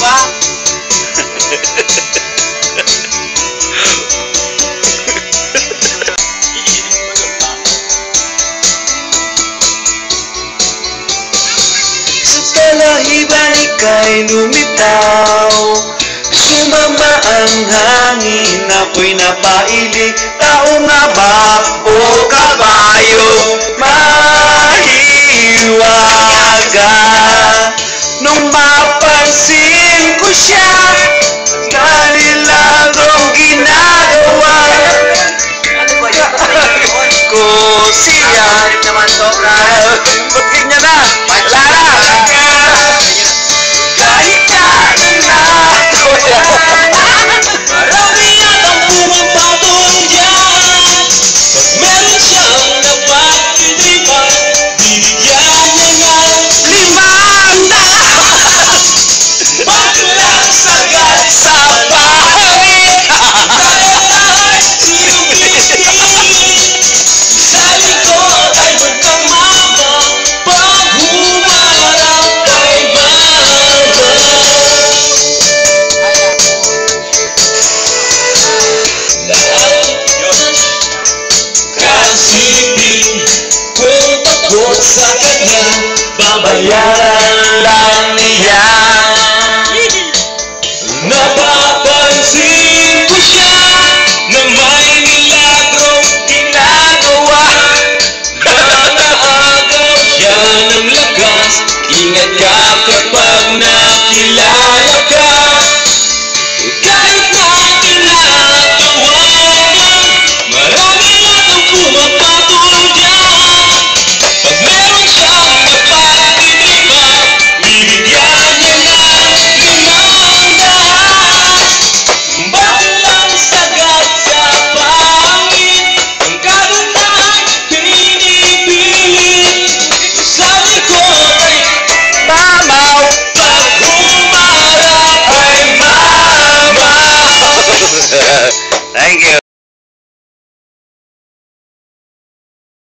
ba? Sa balahiban ika'y lumitaw Sumama ang hangin Ako'y napailing Tao nga ba o kabayo Mahiwaga Nung mapansin ko siya Nalilagong ginagawa Ano yun. ko siya na? Wala na! Kasipin Kung takot sa kanya Babayaran lang niya. Napapansin ko siya Na may milagrong ginagawa. Nangaagaw siya ng lakas Ingat ka kapag Thank you.